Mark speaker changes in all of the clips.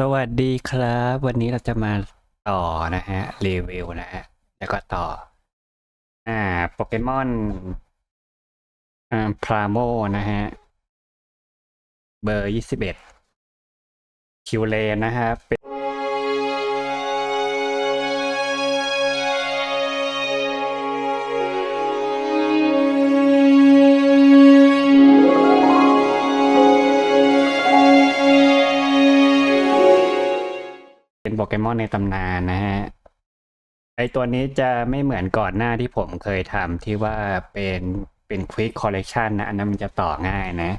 Speaker 1: สวัสดีครับ วันนี้เราจะมาต่อนะฮะรีวิวนะฮะแล้วก็ต่อ อ่าโปเกมอนอ่าพราโมนะฮะ เบอร์ยี่สิบเอ็ดคิวเลนนะฮะเป็น เป็นโปเกมอนในตำนานนะฮะไอตัวนี้จะไม่เหมือนก่อนหน้าที่ผมเคยทำที่ว่าเป็นเป็นควิกคอลเล t ชันนะอันนั้นมันจะต่อง่ายนะ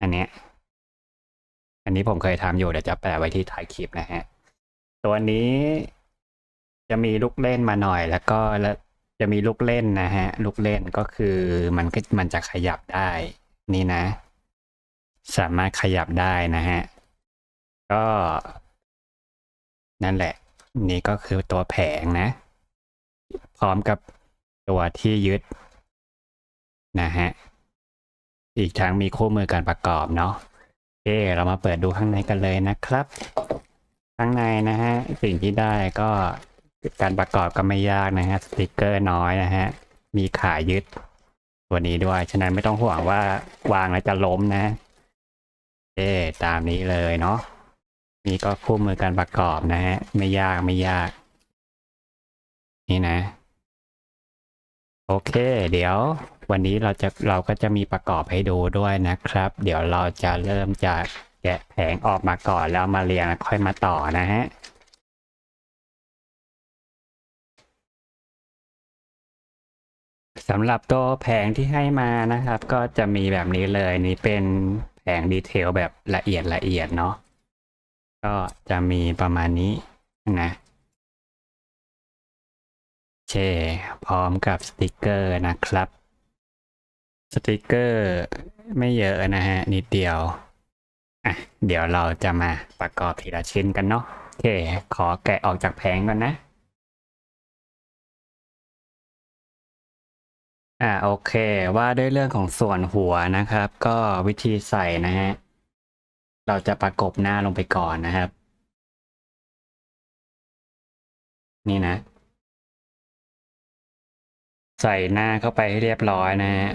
Speaker 1: อันเนี้ยอันนี้ผมเคยทำอยู่เดี๋ยวจะแปะไว้ที่ท้ายคลิปนะฮะ ตัวนี้จะมีลูกเล่นมาหน่อย แล้วก็แล้วจะมีลูกเล่นนะฮะ ลูกเล่นก็คือมันก็มันจะขยับได้นี่นะ สามารถขยับได้นะฮะ ก็ นั่นแหละ นี่ก็คือตัวแผงนะ พร้อมกับตัวที่ยึดนะฮะอีกทั้งมีคู่มือการประกอบเนาะโอเคเรามาเปิดดูข้างในกันเลยนะครับ ข้างในนะฮะสิ่งที่ได้ก็การประกอบก็ไม่ยากนะฮะสติกเกอร์น้อยนะฮะมีขายึดตัวนี้ด้วย ฉะนั้นไม่ต้องห่วงว่าวางแล้วจะล้มนะ เอตามนี้เลยเนาะ นี่ก็คู่มือการประกอบนะฮะ ไม่ยากไม่ยาก นี่นะ โอเค เดี๋ยว วันนี้เราจะเราก็จะมีประกอบให้ดูด้วยนะครับ เดี๋ยวเราจะเริ่มจากแกะแผงออกมาก่อนแล้วมาเรียงค่อยมาต่อนะฮะสำหรับตัวแผงที่ให้มานะครับ ก็จะมีแบบนี้เลยนี่เป็นแผงดีเทลแบบละเอียดละเอียดเนาะ ก็จะมีประมาณนี้นะเคพร้อมกับสติกเกอร์นะครับ สติกเกอร์ไม่เยอะนะฮะ นิดเดียว อะ เดี๋ยวเราจะมาประกอบทีละชิ้นกันเนาะโอเค ขอแกะออกจากแผงก่อนนะ อ่าโอเค ว่าด้วยเรื่องของส่วนหัวนะครับ ก็วิธีใส่นะฮะ เราจะประกบหน้าลงไปก่อนนะครับ นี่นะ ใส่หน้าเข้าไปให้เรียบร้อยนะฮะ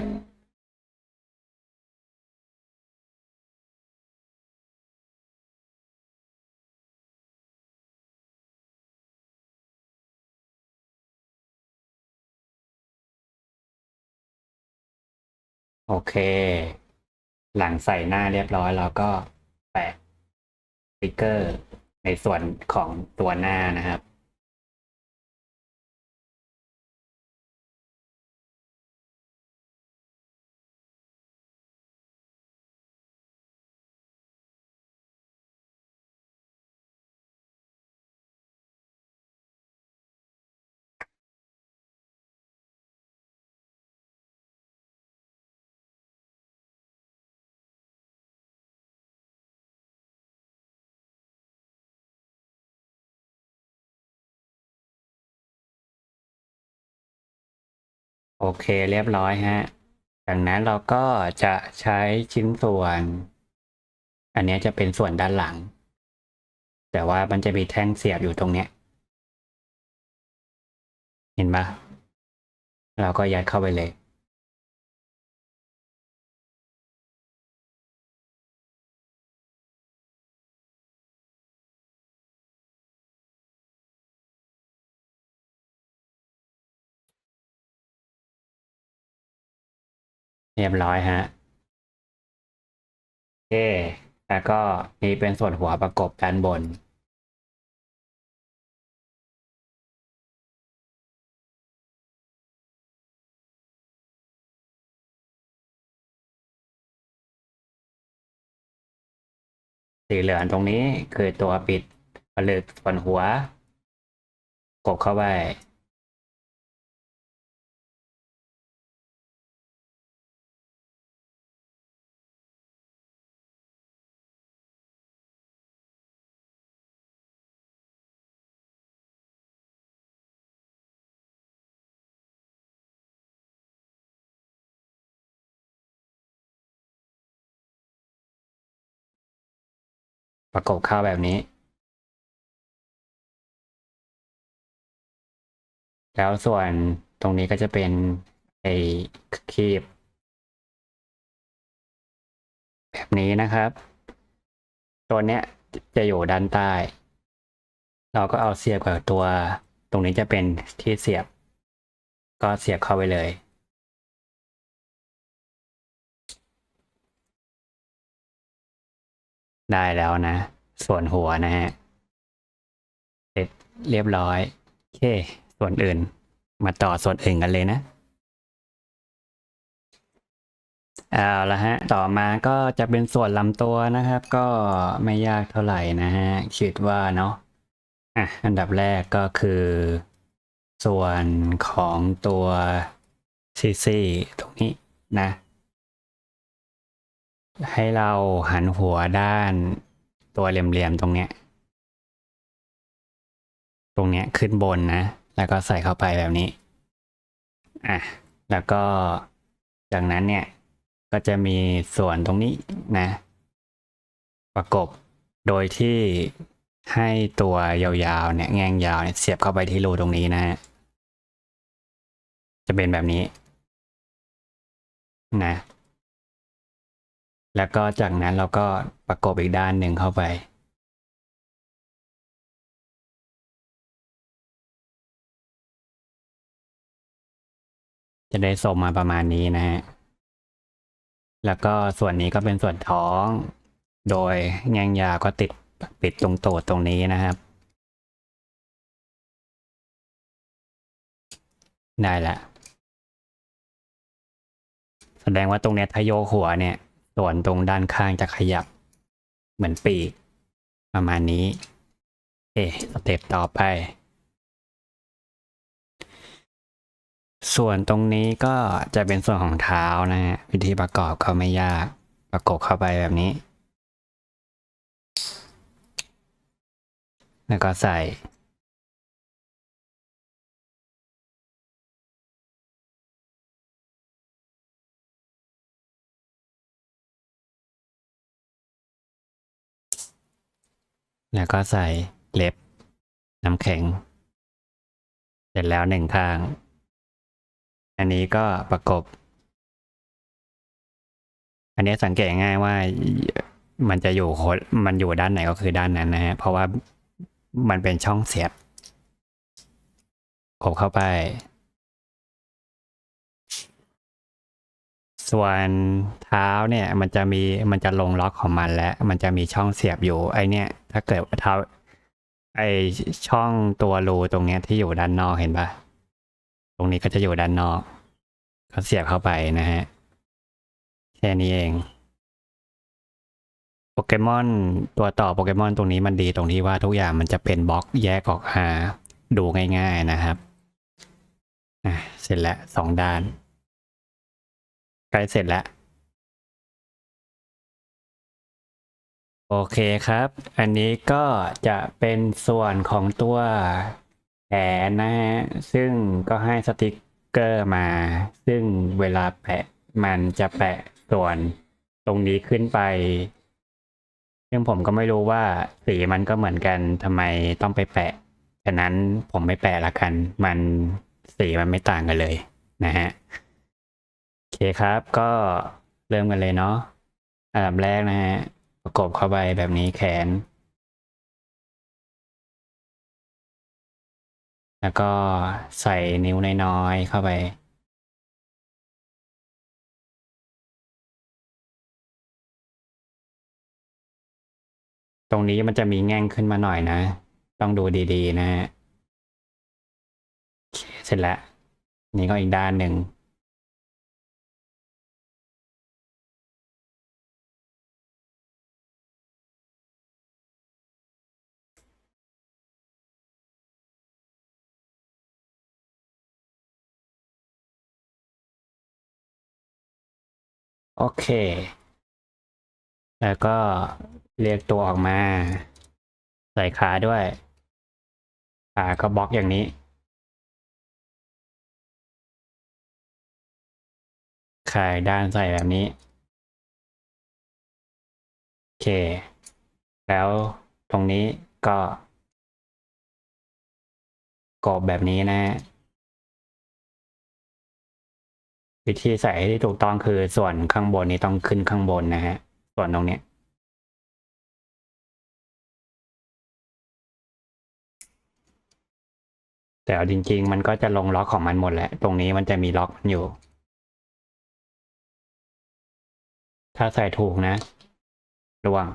Speaker 1: โอเค หลังใส่หน้าเรียบร้อยแล้วก็ ติกเกอร์ ในส่วนของตัวหน้านะครับ โอเคเรียบร้อยฮะ จากนั้นเราก็จะใช้ชิ้นส่วน อันนี้จะเป็นส่วนด้านหลัง แต่ว่ามันจะมีแท่งเสียบอยู่ตรงเนี้ย เห็นปะเราก็ยัดเข้าไปเลย รียบร้อยฮะโอเคแล้วก็นี่เป็นส่วนหัวประกบด้านบนสีเหลืองตรงนี้คือตัวปิดผลึกส่วนหัว กบเข้าไป ประกบข้าวแบบนี้ แล้วส่วนตรงนี้ก็จะเป็นไอ้คีบ แบบนี้นะครับ ตัวเนี้ยจะอยู่ด้านใต้ เราก็เอาเสียบกับตัว ตรงนี้จะเป็นที่เสียบ ก็เสียบเข้าไปเลย ได้แล้วนะ ส่วนหัวนะฮะเสร็จเรียบร้อยโอเค ส่วนอื่น มาต่อส่วนอื่นกันเลยนะเอาละฮะ ต่อมาก็จะเป็นส่วนลำตัวนะครับ ก็ไม่ยากเท่าไหร่นะฮะ คิดว่าเนาะอะอันดับแรกก็คือ ส่วนของตัวซีซีตรงนี้นะ ให้เราหันหัวด้านตัวเหลี่ยมๆตรงเนี้ย ตรงเนี้ยขึ้นบนนะ แล้วก็ใส่เข้าไปแบบนี้ อะ แล้วก็จากนั้นเนี่ย ก็จะมีส่วนตรงนี้นะ ประกบ โดยที่ให้ตัวยาวๆเนี่ย แง่งยาวเนี่ยเสียบเข้าไปที่รูตรงนี้นะฮะ จะเป็นแบบนี้ นะ แล้วก็จากนั้นเราก็ประกบอีกด้านหนึ่งเข้าไป จะได้ส่งมาประมาณนี้นะฮะ แล้วก็ส่วนนี้ก็เป็นส่วนท้อง โดยแง่งยาวก็ติดปิดตรงโตดตรงนี้นะครับ ได้ละ แสดงว่าตรงเนี้ยถ้าโยหัวเนี่ย ส่วนตรงด้านข้างจะขยับ เหมือนปีก ประมาณนี้ เอะสเต็ปต่อไป ส่วนตรงนี้ก็จะเป็นส่วนของเท้านะฮะวิธีประกอบก็ไม่ยาก ประกบเข้าไปแบบนี้ แล้วก็ใส่ แล้วก็ใส่เล็บ น้ำแข็ง เสร็จแล้วหนึ่งข้าง อันนี้ก็ประกบ อันนี้สังเกตง่ายว่ามันจะอยู่มันอยู่ด้านไหนก็คือด้านนั้นนะฮะ เพราะว่ามันเป็นช่องเสียบกบเข้าไป ส่วนเท้าเนี่ย มันจะมีมันจะลงล็อกของมันแล้ว มันจะมีช่องเสียบอยู่ไอเนี่ย ถ้าเกิดว่าท้าไอช่องตัวรูตรงเนี้ยที่อยู่ด้านนอกเห็นปะตรงนี้ก็จะอยู่ด้านนอก ก็เสียบเข้าไปนะฮะ แค่นี้เองโปเกมอนตัวต่อโปเกมอนตรงนี้มันดีตรงที่ว่าทุกอย่างมันจะเป็นบล็อกแยกออกหาดูง่ายๆนะครับอะเสร็จแล้วสองด้านใกล้เสร็จแล้ว โอเคครับ อันนี้ก็จะเป็นส่วนของตัวแขนนะฮะ ซึ่งก็ให้สติกเกอร์มา ซึ่งเวลาแปะมันจะแปะส่วนตรงนี้ขึ้นไป ซึ่งผมก็ไม่รู้ว่าสีมันก็เหมือนกันทำไมต้องไปแปะ ฉะนั้นผมไม่แปะละกัน มันสีมันไม่ต่างกันเลยนะฮะ โอเคครับ ก็เริ่มกันเลยเนาะอันดับแรกนะฮะ ประกบเข้าไปแบบนี้แขน แล้วก็ใส่นิ้วน้อยๆเข้าไป ตรงนี้มันจะมีแง่งขึ้นมาหน่อยนะ ต้องดูดีๆนะฮะเสร็จแล้ว นี่ก็อีกด้านหนึ่ง โอเค แล้วก็เรียกตัวออกมา ใส่ขาด้วย ขาก็บล็อกอย่างนี้ ขายด้านใส่แบบนี้ โอเค แล้วตรงนี้ก็กรอบแบบนี้นะฮะ วิธีใส่ให้ถูกต้องคือส่วนข้างบนนี้ต้องขึ้นข้างบนนะฮะ ส่วนตรงเนี้ยแต่จริง ๆ มันก็จะลงล็อกของมันหมดแหละตรงนี้มันจะมีล็อกมันอยู่ ถ้าใส่ถูกนะระวัง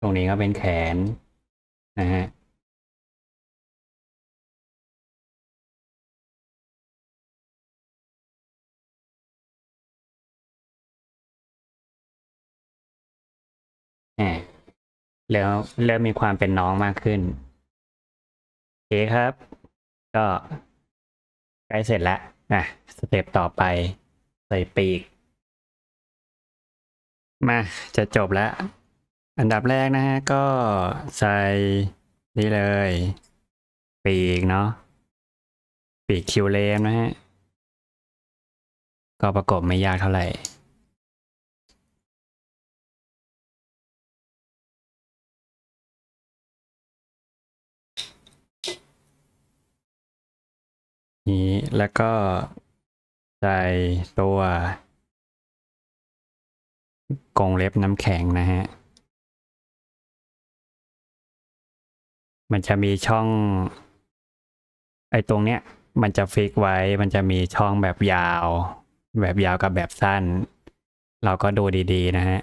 Speaker 1: ตรงนี้ก็เป็นแขนนะฮะแหมแล้วเริ่มมีความเป็นน้องมากขึ้น โอเคครับ ก็ใกล้เสร็จแล้วนะสเต็ปต่อไปใส่ปีก มาจะจบแล้ว อันดับแรกนะฮะก็ใส่นี่เลย ปีกเนาะปีกคิวเลมนะฮะ ก็ประกบไม่ยากเท่าไหร่ นี้แล้วก็ใส่ตัวกรงเล็บน้ำแข็งนะฮะ มันจะมีช่อง ไอ้ตรงเนี้ย มันจะฟิกไว้ มันจะมีช่องแบบยาว แบบยาวกับแบบสั้น เราก็ดูดีๆนะฮะ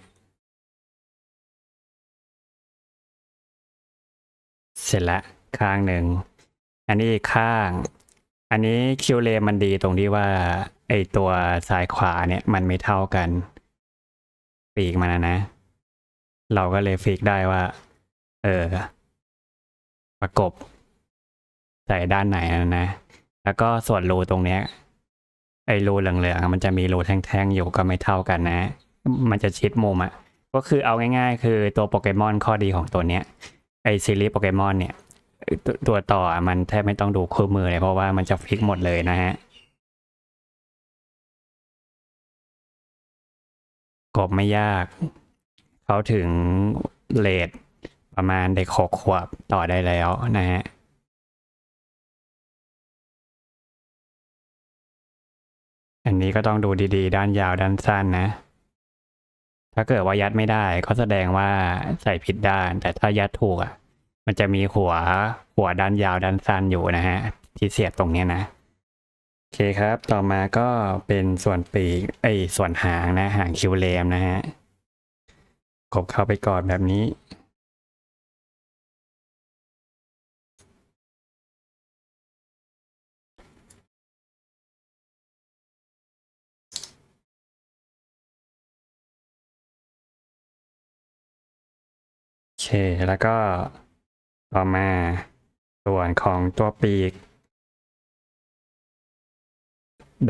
Speaker 1: เสร็จละข้างหนึ่ง อันนี้อีกข้าง อันนี้คิวเลมันดีตรงที่ว่า ไอตัวซ้ายขวาเนี่ยมันไม่เท่ากัน ปีกมันนะนะเราก็เลยฟิกได้ว่า เออ ประกบ ใส่ด้านไหนนะนะ แล้วก็ส่วนรูตรงเนี้ย ไอรูเหลืองๆมันจะมีรูแท่งๆอยู่ก็ไม่เท่ากันนะ มันจะชิดมุมอะก็คือเอาง่ายๆ คือตัวโปเกมอนข้อดีของตัวเนี้ย ไอซีรีส์โปเกมอนเนี่ยตัวตัวต่อมันแทบไม่ต้องดูคู่มือเลยเพราะว่ามันจะฟิกหมดเลยนะฮะกบไม่ยาก เขาถึงเลท ประมาณเด็กหกขวบต่อได้แล้วนะฮะอันนี้ก็ต้องดูดีๆ ด้านยาวด้านสั้นนะ ถ้าเกิดว่ายัดไม่ได้ก็แสดงว่าใส่ผิดด้าน แต่ถ้ายัดถูกอะ มันจะมีหัวหัวด้านยาวด้านสั้นอยู่นะฮะ ที่เสียบตรงนี้นะโอเคครับ ต่อมาก็เป็นส่วนปีกไอส่วนหางนะ หางคิวเลมนะฮะกบเข้าไปกอดแบบนี้ เค แล้วก็ต่อมาส่วนของตัวปีก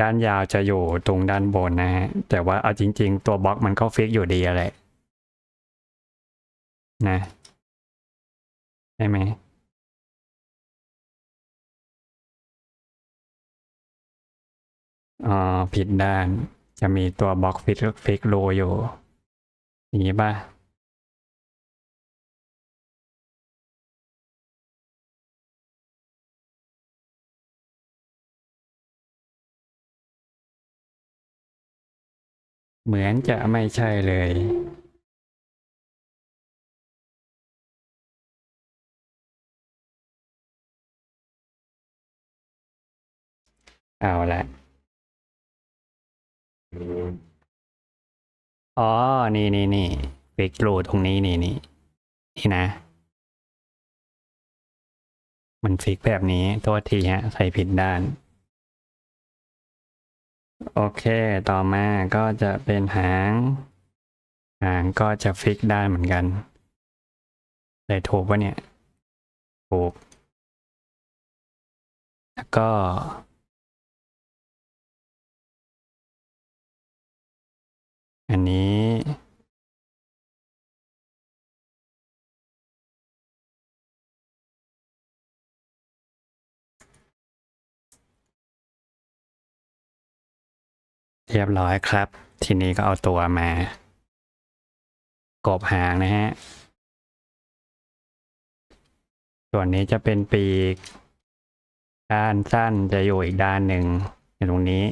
Speaker 1: ด้านยาวจะอยู่ตรงด้านบนนะฮะ แต่ว่าเอาจริง ๆ ตัวบล็อกมันก็ฟิกอยู่ดีอะไรนะใช่ไหมอ๋อผิดด้านจะมีตัวบล็อกฟิกฟิกโลอยู่อย่างนี้ป่ะ เหมือนจะไม่ใช่เลย เอาละอ๋อ นี่นี่นี่ฟิกรูตรงนี้นี่นี่นี่นะ มันฟิกแบบนี้โทษทีฮะ ใส่ผิดด้าน โอเค ต่อมาก็จะเป็นหาง หางก็จะฟิกได้เหมือนกันได้ถูกปะเนี่ย ถูก แล้วก็ อันนี้ เรียบร้อยครับ ทีนี้ก็เอาตัวมากบหางนะฮะ ส่วนนี้จะเป็นปีก ด้านสั้นจะอยู่อีกด้านหนึ่งอยู่ตรงนี้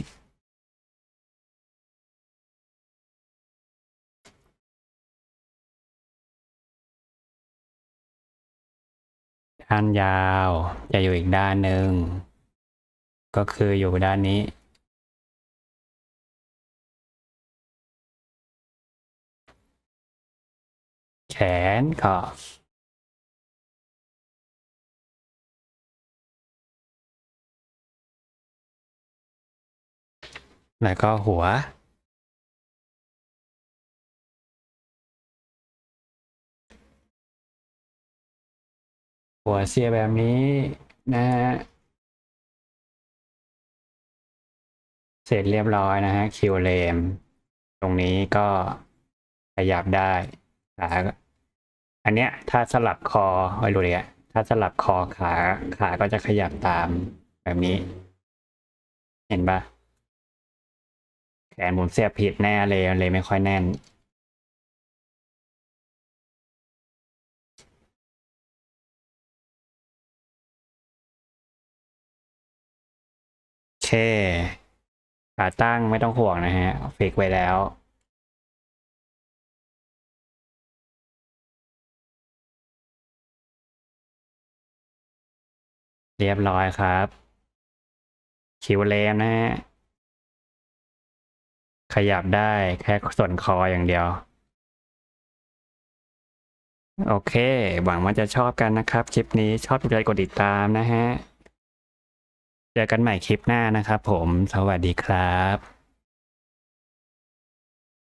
Speaker 1: ด้านยาวจะอยู่อีกด้านหนึ่ง ก็คืออยู่ด้านนี้ ขนก็แล้วก็หัว หัวเสียแบบนี้นะฮะเสร็จเรียบร้อยนะฮะคิวเลม ตรงนี้ก็ขยับได้ขาก็ อันเนี้ยถ้าสลับคอไว้ดูเลยอะถ้าสลับคอขาขาก็จะขยับตามแบบนี้ เห็นปะแขนผมเสียบผิดแน่เลยเลยไม่ค่อยแน่นโอเคขาตั้งไม่ต้องห่วงนะฮะฟิกไว้แล้ว เรียบร้อยครับ คิวเลมนะฮะ ขยับได้แค่ส่วนคออย่างเดียว โอเค หวังว่าจะชอบกันนะครับ คลิปนี้ชอบใจกดติดตามนะฮะ เจอกันใหม่คลิปหน้านะครับผม สวัสดีครับ